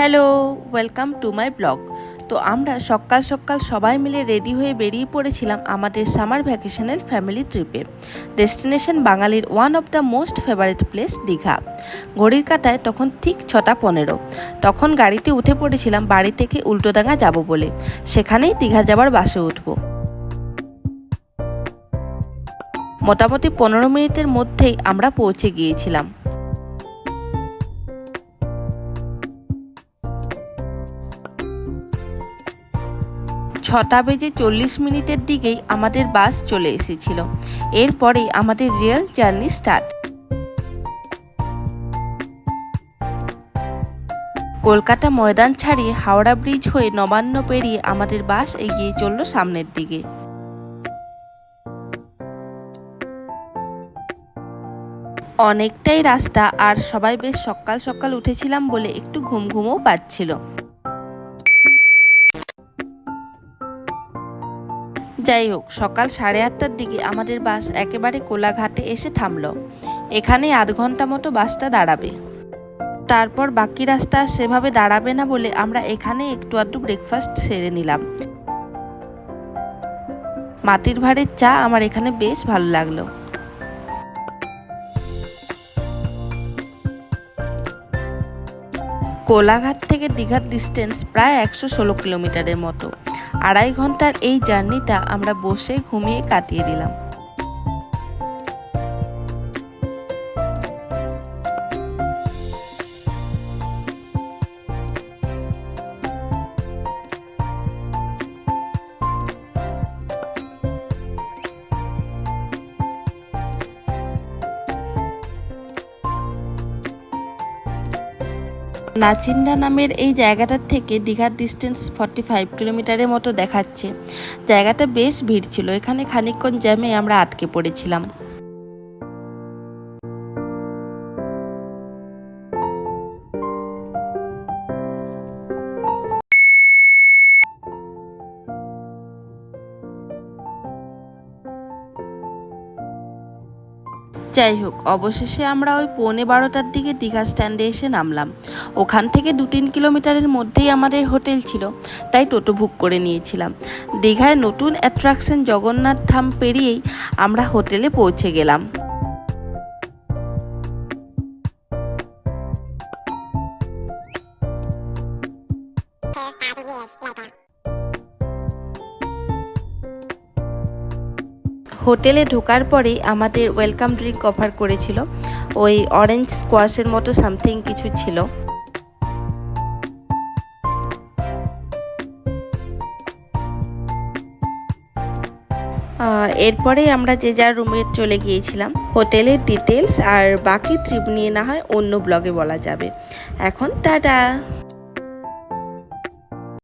Hello welcome to my blog তো আমরা সকাল সকাল সবাই মিলে রেডি হয়ে বেরিয়ে পড়েছিলাম আমাদের সামার ভ্যাকেশনের ফ্যামিলি ট্রিপে ডেস্টিনেশন বাঙালির one of the most favourite place Digha. ঘড়ির কাটায় তখন ঠিক ছটা পনেরো। তখন গাড়িতে উঠে পড়েছিলাম বাড়ি থেকে উল্টোডাঙ্গা যাব বলে। সেখানেই দীঘা যাবার বাসে উঠবো। মোটামুটি পনেরো মিনিটের মধ্যেই আমরা পৌঁছে গিয়েছিলাম। ছটা বেজে চল্লিশ মিনিটের দিকেই আমাদের বাস চলে এসেছিল। এরপরেই আমাদের real journey start. Kolkata Maidan ছাড়িয়ে হাওড়া ব্রিজ হয়ে নবান্ন পেরিয়ে আমাদের বাস এগিয়ে চলল সামনের দিকে। অনেকটাই রাস্তা আর সবাই বেশ সকাল সকাল উঠেছিলাম বলে একটু ঘুম ঘুমও পাচ্ছিল। যাই হোক, সকাল সাড়ে আটটার দিকে আমাদের বাস একেবারে কোলাঘাটে এসে থামলো। এখানে আধ ঘণ্টা মতো বাসটা দাঁড়াবে। তারপর বাকি রাস্তা সেভাবে দাঁড়াবে না বলে আমরা এখানে একটু আধটু ব্রেকফাস্ট সেরে নিলাম। মাটির ভাড়ের চা আমার এখানে বেশ ভালো লাগল। কোলাঘাট থেকে দীঘার ডিস্টেন্স প্রায় একশো ষোলো কিলোমিটারের মতো। আড়াই ঘণ্টার এই জার্নিটা আমরা বসে ঘুমিয়ে কাটিয়ে দিলাম। নাচিন্দা নামের এই জায়গাটার থেকে দীঘার ডিস্টেন্স ফর্টি ফাইভ কিলোমিটারের মতো দেখাচ্ছে। জায়গাটা বেশ ভিড় ছিল। এখানে খানিকক্ষণ জ্যামে আমরা আটকে পড়েছিলাম। যাই হোক, অবশেষে আমরা ওই পৌনে বারোটার দিকে দীঘা স্ট্যান্ডে এসে নামলাম। ওখান থেকে দু তিন কিলোমিটারের মধ্যেই আমাদের হোটেল ছিল, তাই টোটো বুক করে নিয়েছিলাম। দীঘায় নতুন অ্যাট্রাকশন জগন্নাথ ধাম পেরিয়েই আমরা হোটেলে পৌঁছে গেলাম। হোটেলে ঢোকার পরেই আমাদের ওয়েলকাম ড্রিঙ্ক অফার করেছিল। ওই অরেঞ্জ স্কোয়াশের মতো সামথিং কিছু ছিল। এরপরে আমরা যে যার রুমে চলে গিয়েছিলাম। হোটেলের ডিটেলস আর বাকি ট্রিপ নিয়ে না হয় অন্য ব্লগে বলা যাবে। এখন টাটা!